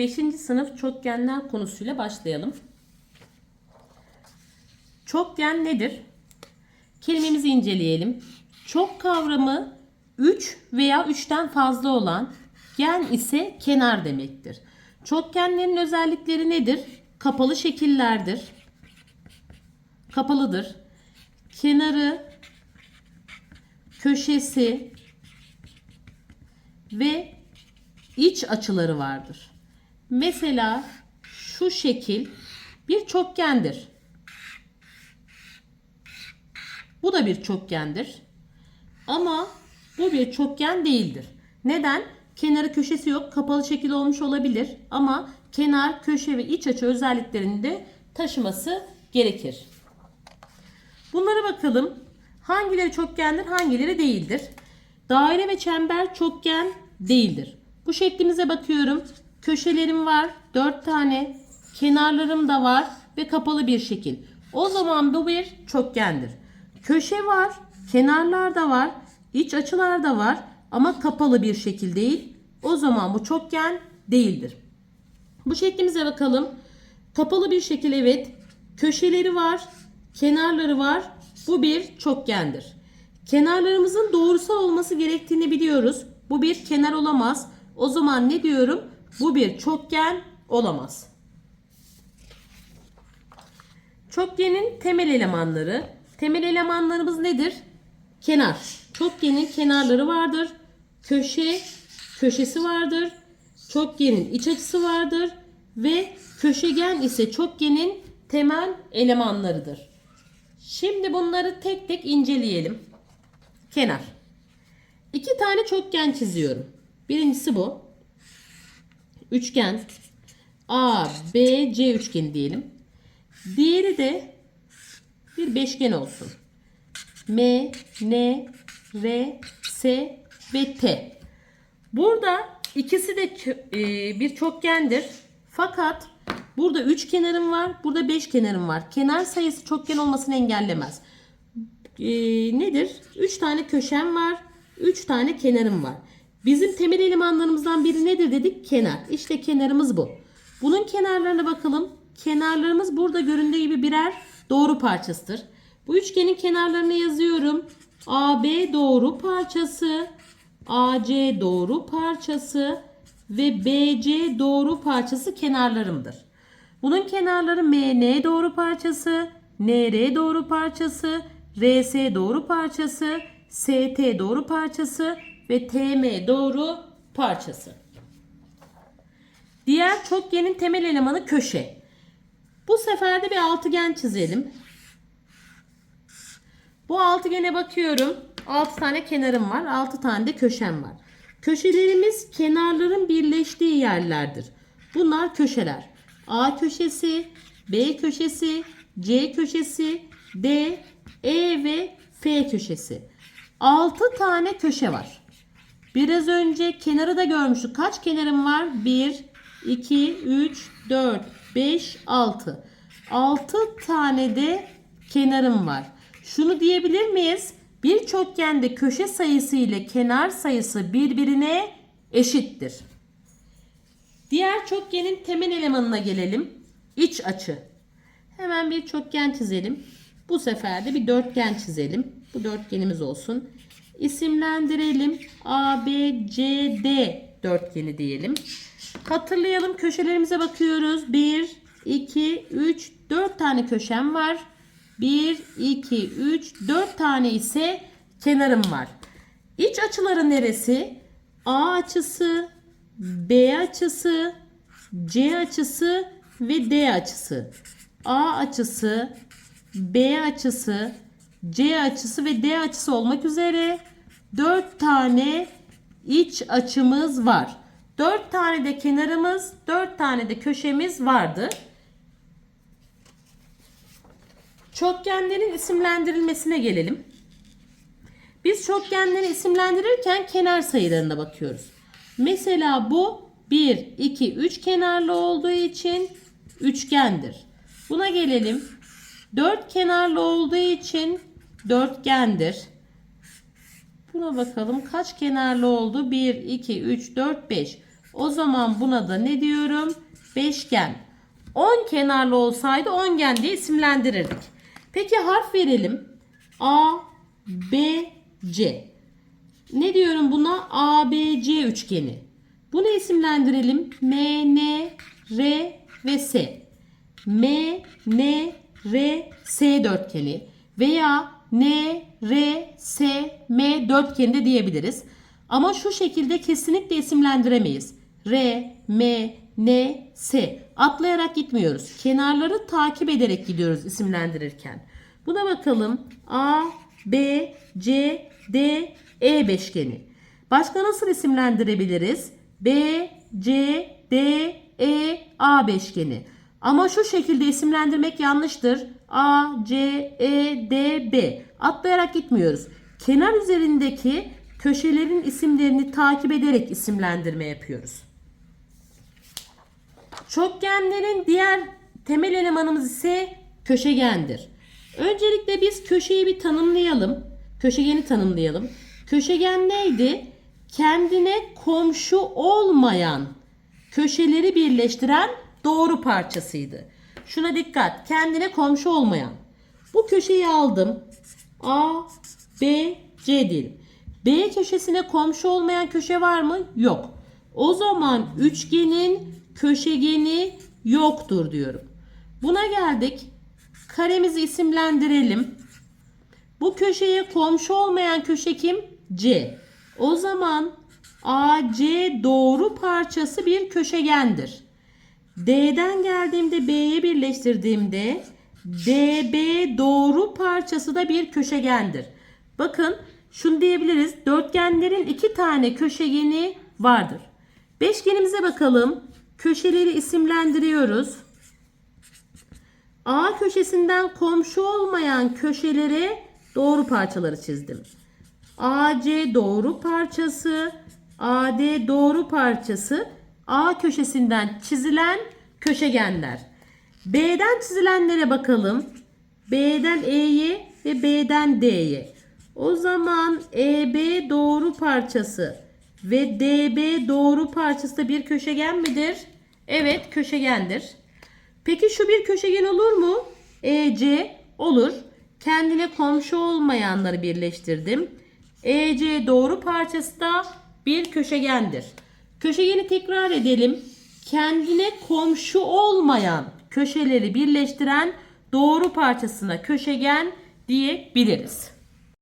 5. sınıf çokgenler konusuyla başlayalım. Çokgen nedir? Kelimemizi inceleyelim. Çok kavramı 3 veya 3'ten fazla olan, gen ise kenar demektir. Çokgenlerin özellikleri nedir? Kapalı şekillerdir. Kapalıdır. Kenarı, köşesi ve iç açıları vardır. Mesela şu şekil bir çokgendir. Bu da bir çokgendir. Ama bu bir çokgen değildir. Neden? Kenarı köşesi yok. Kapalı şekil olmuş olabilir. Ama kenar, köşe ve iç açı özelliklerini de taşıması gerekir. Bunlara bakalım. Hangileri çokgendir, hangileri değildir? Daire ve çember çokgen değildir. Bu şeklimize bakıyorum. Köşelerim var. 4 tane. Kenarlarım da var ve kapalı bir şekil. O zaman bu bir çokgendir. Köşe var, kenarlar da var, iç açılar da var ama kapalı bir şekil değil. O zaman bu çokgen değildir. Bu şeklimize bakalım. Kapalı bir şekil evet. Köşeleri var, kenarları var. Bu bir çokgendir. Kenarlarımızın doğrusal olması gerektiğini biliyoruz. Bu bir kenar olamaz. O zaman ne diyorum? Bu bir çokgen olamaz. Çokgenin temel elemanları. Temel elemanlarımız nedir? Kenar. Çokgenin kenarları vardır. Köşe, köşesi vardır. Çokgenin iç açısı vardır ve köşegen ise çokgenin temel elemanlarıdır. Şimdi bunları tek tek inceleyelim. Kenar. İki tane çokgen çiziyorum. Birincisi bu. Üçgen. A, B, C üçgeni diyelim. Diğeri de bir beşgen olsun. M, N, R, S ve T. Burada ikisi de e, bir çokgendir. Fakat burada üç kenarım var, burada beş kenarım var. Kenar sayısı çokgen olmasını engellemez. E, nedir? Üç tane köşem var, üç tane kenarım var. Bizim temel elemanlarımızdan biri nedir dedik? Kenar. İşte kenarımız bu. Bunun kenarlarına bakalım. Kenarlarımız burada göründüğü gibi birer doğru parçasıdır. Bu üçgenin kenarlarını yazıyorum. AB doğru parçası, AC doğru parçası ve BC doğru parçası kenarlarımdır. Bunun kenarları MN doğru parçası, NR doğru parçası, RS doğru parçası, ST doğru parçası ve TM doğru parçası. Diğer çokgenin temel elemanı köşe. Bu sefer de bir altıgen çizelim. Bu altıgene bakıyorum. 6 tane kenarım var. 6 tane de köşem var. Köşelerimiz kenarların birleştiği yerlerdir. Bunlar köşeler. A köşesi, B köşesi, C köşesi, D, E ve F köşesi. 6 tane köşe var. Biraz önce kenarı da görmüştük. Kaç kenarım var? 1, 2, 3, 4, 5, 6. 6 tane de kenarım var. Şunu diyebilir miyiz? Bir çokgende köşe sayısı ile kenar sayısı birbirine eşittir. Diğer çokgenin temel elemanına gelelim. İç açı. Hemen bir çokgen çizelim. Bu sefer de bir dörtgen çizelim. Bu dörtgenimiz olsun. İsimlendirelim. A, B, C, D dörtgeni diyelim. Hatırlayalım köşelerimize bakıyoruz. 1, 2, 3, 4 tane köşem var. 1, 2, 3, 4 tane ise kenarım var. İç açıları neresi? A açısı, B açısı, C açısı ve D açısı. A açısı, B açısı, C açısı ve D açısı olmak üzere 4 tane iç açımız var. 4 tane de kenarımız, 4 tane de köşemiz vardı. Çokgenlerin isimlendirilmesine gelelim. Biz çokgenleri isimlendirirken kenar sayılarına bakıyoruz. Mesela bu 1, 2, 3 kenarlı olduğu için üçgendir. Buna gelelim. 4 kenarlı olduğu için dörtgendir. Buna bakalım kaç kenarlı oldu? 1, 2, 3, 4, 5. O zaman buna da ne diyorum? Beşgen. 10 kenarlı olsaydı ongen diye isimlendirirdik. Peki harf verelim. A, B, C. Ne diyorum buna? A, B, C üçgeni. Bunu isimlendirelim. M, N, R ve S. M, N, R, S dörtgeni veya N, R, S, M dörtgeni de diyebiliriz. Ama şu şekilde kesinlikle isimlendiremeyiz. R, M, N, S. Atlayarak gitmiyoruz. Kenarları takip ederek gidiyoruz isimlendirirken. Buna bakalım. A, B, C, D, E beşgeni. Başka nasıl isimlendirebiliriz? B, C, D, E, A beşgeni. Ama şu şekilde isimlendirmek yanlıştır. A, C, E, D, B. Atlayarak gitmiyoruz. Kenar üzerindeki köşelerin isimlerini takip ederek isimlendirme yapıyoruz. Çokgenlerin diğer temel elemanımız ise köşegendir. Öncelikle biz köşeyi bir tanımlayalım. Köşegeni tanımlayalım. Köşegen neydi? Kendine komşu olmayan köşeleri birleştiren doğru parçasıydı. Şuna dikkat. Kendine komşu olmayan. Bu köşeyi aldım. A, B, C diyelim. B köşesine komşu olmayan köşe var mı? Yok. O zaman üçgenin köşegeni yoktur diyorum. Buna geldik. Karemizi isimlendirelim. Bu köşeye komşu olmayan köşe kim? C. O zaman AC doğru parçası bir köşegendir. D'den geldiğimde B'ye birleştirdiğimde DB doğru parçası da bir köşegendir. Bakın şunu diyebiliriz. Dörtgenlerin iki tane köşegeni vardır. Beşgenimize bakalım. Köşeleri isimlendiriyoruz. A köşesinden komşu olmayan köşelere doğru parçaları çizdim. AC doğru parçası, AD doğru parçası, A köşesinden çizilen köşegenler. B'den çizilenlere bakalım. B'den E'ye ve B'den D'ye. O zaman EB doğru parçası ve DB doğru parçası da bir köşegen midir? Evet köşegendir. Peki şu bir köşegen olur mu? EC olur. Kendine komşu olmayanları birleştirdim. EC doğru parçası da bir köşegendir. Köşegeni tekrar edelim. Kendine komşu olmayan köşeleri birleştiren doğru parçasına köşegen diyebiliriz.